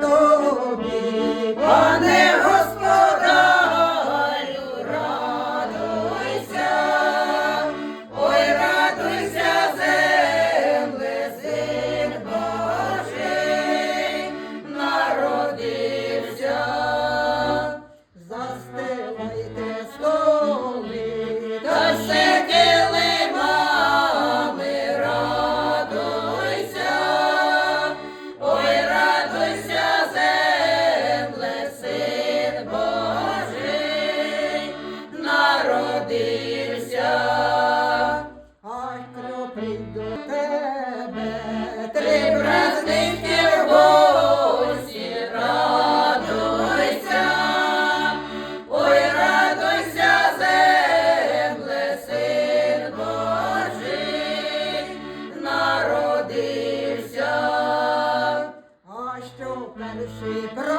Тобі, пане народився, ай кроплять до тебе, три праздники в гості, радуйся, ой, радуйся, земле, син Божий, народився. А що перший праздник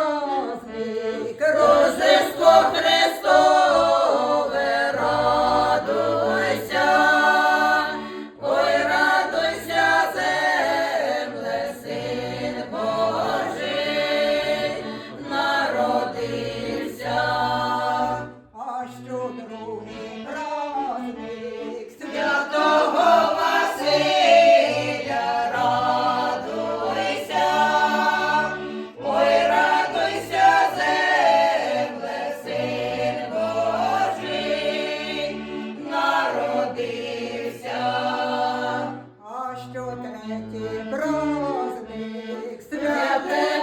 що третій праздник святе.